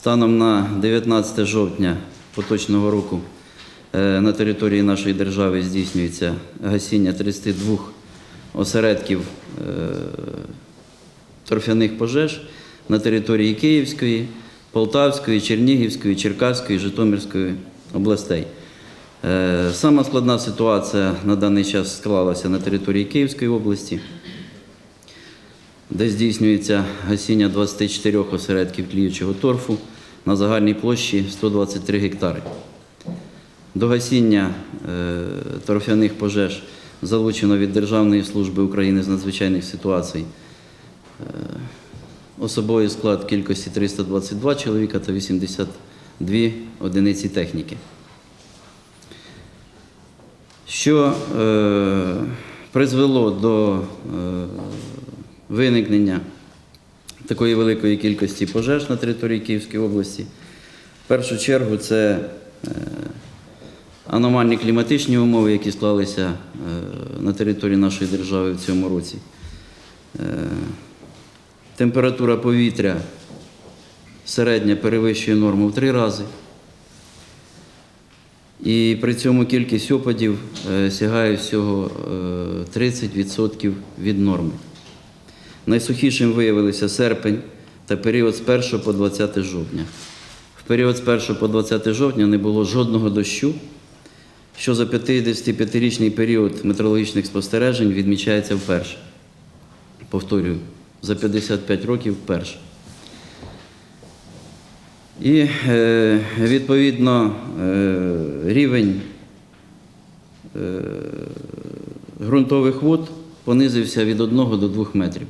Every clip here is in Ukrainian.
Станом на 19 жовтня поточного року е, на території нашої держави здійснюється гасіння 32 осередків е, торфяних пожеж на території Київської, Полтавської, Чернігівської, Черкаської, Житомирської областей. Е, Сама складна ситуація на даний час склалася на території Київської області, де здійснюється гасіння 24 осередків тліючого торфу на загальній площі 123 гектари. До гасіння е, торфяних пожеж залучено від Державної служби України з надзвичайних ситуацій е, особовий склад кількості 322 чоловіка та 82 одиниці техніки. Що е, призвело до виникнення такої великої кількості пожеж на території Київської області. В першу чергу це е, аномальні кліматичні умови, які склалися е, на території нашої держави в цьому році. Е, Температура повітря середня перевищує норму в три рази. І при цьому кількість опадів сягає всього е, 30% від норми. Найсухішим виявилися серпень та період з 1 по 20 жовтня. В період з 1 по 20 жовтня не було жодного дощу, що за 55-річний період метеорологічних спостережень відмічається вперше. Повторюю, за 55 років вперше. І е, відповідно е, рівень е, ґрунтових вод понизився від 1 до 2 метрів.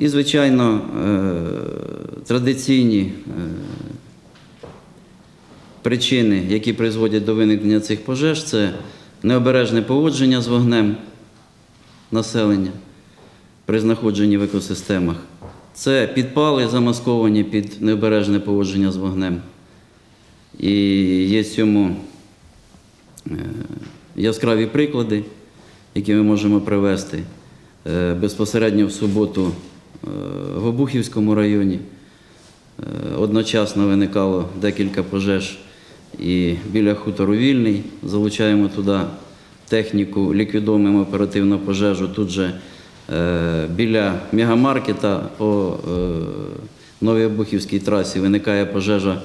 І, звичайно, е, традиційні е, причини, які призводять до виникнення цих пожеж, це необережне поводження з вогнем населення при знаходженні в екосистемах. Це підпали, замасковані під необережне поводження з вогнем. І є цьому е, яскраві приклади, які ми можемо привести безпосередньо в суботу в Обухівському районі. Е, Одночасно виникало декілька пожеж і біля хутору Вільний. Залучаємо туди техніку, ліквідовуємо оперативну пожежу. Тут же е, біля мегамаркета по е, Новій Обухівській трасі виникає пожежа.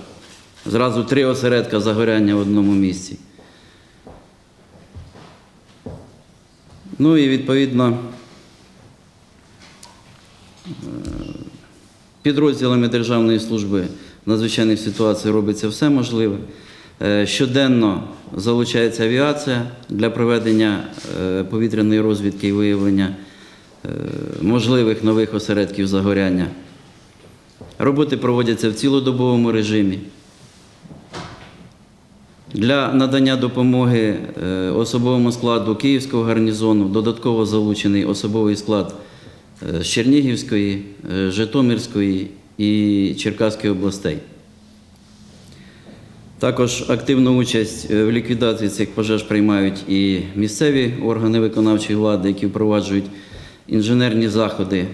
Зразу три осередка загоряння в одному місці. Ну і відповідно підрозділами Державної служби надзвичайних ситуацій робиться все можливе. Е, Щоденно залучається авіація для проведення е, повітряної розвідки і виявлення е, можливих нових осередків загоряння. Роботи проводяться в цілодобовому режимі. Для надання допомоги особовому складу Київського гарнізону додатково залучений особовий склад з Чернігівської, е, Житомирської і Черкаської областей. Також активну участь е, в ліквідації цих пожеж приймають і місцеві органи виконавчої влади, які впроваджують інженерні заходи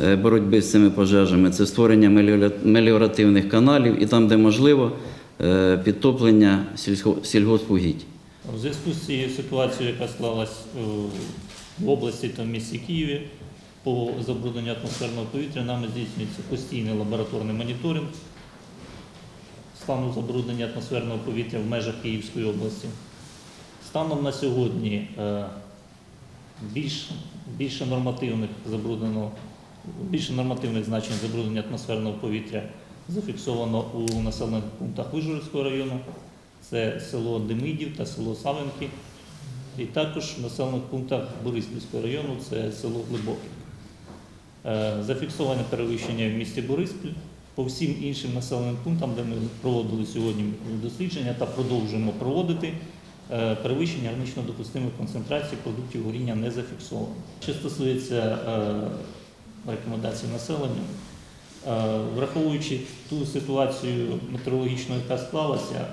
е, боротьби з цими пожежами. Це створення меліора- меліоративних каналів і там, де можливо, е, підтоплення сільгоспугідь. У зв'язку з цією ситуацією, яка склалась е, в області та в місті Києві по забрудненню атмосферного повітря, нами здійснюється постійний лабораторний моніторинг стану забруднення атмосферного повітря в межах Київської області. Станом на сьогодні е, більш, більше нормативних забруднено, більше нормативних значень забруднення атмосферного повітря зафіксовано у населених пунктах Вижгородського району. Це село Демидів та село Савенки. І також в населених пунктах Бориспільського району це село Глибоке. Е, Зафіксоване перевищення в місті Бориспіль. По всім іншим населеним пунктам, де ми проводили сьогодні дослідження та продовжуємо проводити, е, перевищення гранично допустимих концентрацій продуктів горіння не зафіксовано. Що стосується е, рекомендацій населення, Враховуючи ту ситуацію метеорологічну, яка склалася,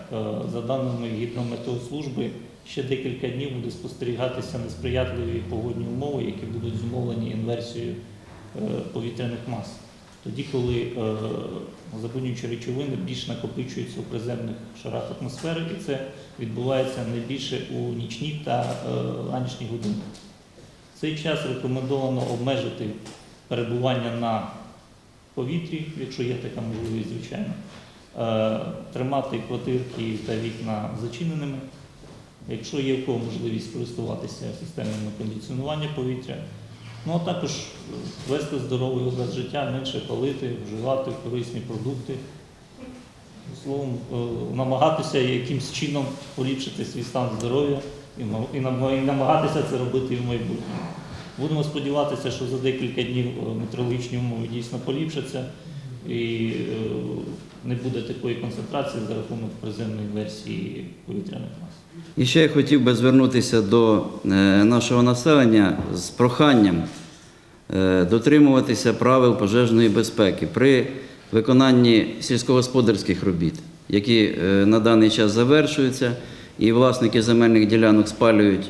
за даними гідрометеослужби, ще декілька днів буде спостерігатися несприятливі погодні умови, які будуть зумовлені інверсією повітряних мас. тоді, коли е, забруднюючі речовини більш накопичуються у приземних шарах атмосфери, і це відбувається найбільше у нічні та е, ранішні години. В цей час рекомендовано обмежити перебування на повітрі, якщо є така можливість, звичайно, Е, тримати квартирки та вікна зачиненими. Якщо є в кого можливість користуватися системами кондиціонування повітря, ну а також вести здоровий образ життя, менше палити, вживати корисні продукти. Словом, е, намагатися якимсь чином поліпшити свій стан здоров'я і ма- і нам- і намагатися це робити і в майбутньому. Будемо сподіватися, що за декілька днів е, метеорологічні умови дійсно поліпшаться і е, не буде такої концентрації за рахунок приземної версії повітряних мас. І ще я хотів би звернутися до е, нашого населення з проханням е, дотримуватися правил пожежної безпеки при виконанні сільськогосподарських робіт, які е, на даний час завершуються, і власники земельних ділянок спалюють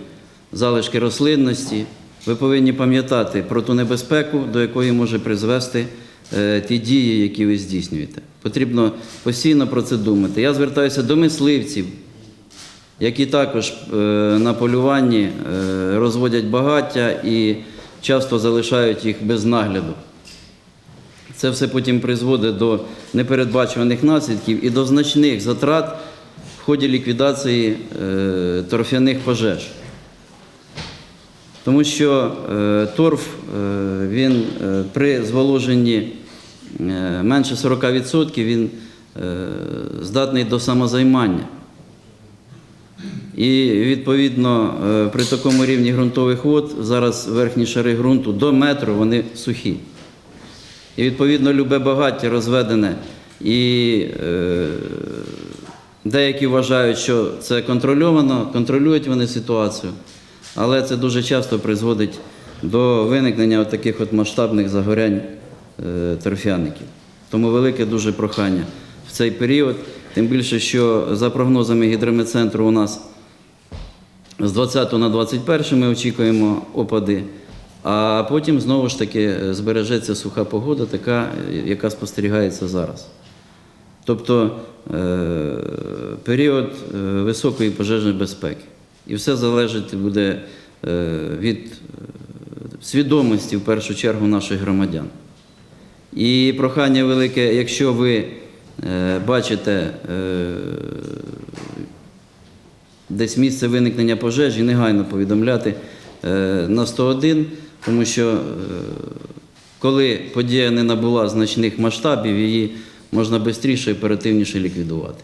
залишки рослинності. Ви повинні пам'ятати про ту небезпеку, до якої може призвести ті дії, які ви здійснюєте. Потрібно постійно про це думати. Я звертаюся до мисливців, які також е, на полюванні е, розводять багаття і часто залишають їх без нагляду. Це все потім призводить до непередбачуваних наслідків і до значних затрат в ході ліквідації е, торфяних пожеж. Тому що е, торф е, він е, при зволоженні менше 40% він здатний до самозаймання. І відповідно при такому рівні ґрунтових вод зараз верхні шари ґрунту до метру вони сухі. І відповідно любе багаття розведене. І е, деякі вважають, що це контрольовано, контролюють вони ситуацію, але це дуже часто призводить до виникнення таких от масштабних загорянь е, торфяників. Тому велике дуже прохання в цей період. Тим більше, що за прогнозами гідрометцентру у нас з 20 на 21 ми очікуємо опади, а потім знову ж таки е, збережеться суха погода, така, е, яка спостерігається зараз. Тобто період високої пожежної безпеки. І все залежить буде е, від е, свідомості в першу чергу наших громадян. І прохання велике, якщо ви е, бачите десь місце виникнення пожежі, негайно повідомляти на 101, тому що коли подія не набула значних масштабів, її можна швидше і оперативніше ліквідувати.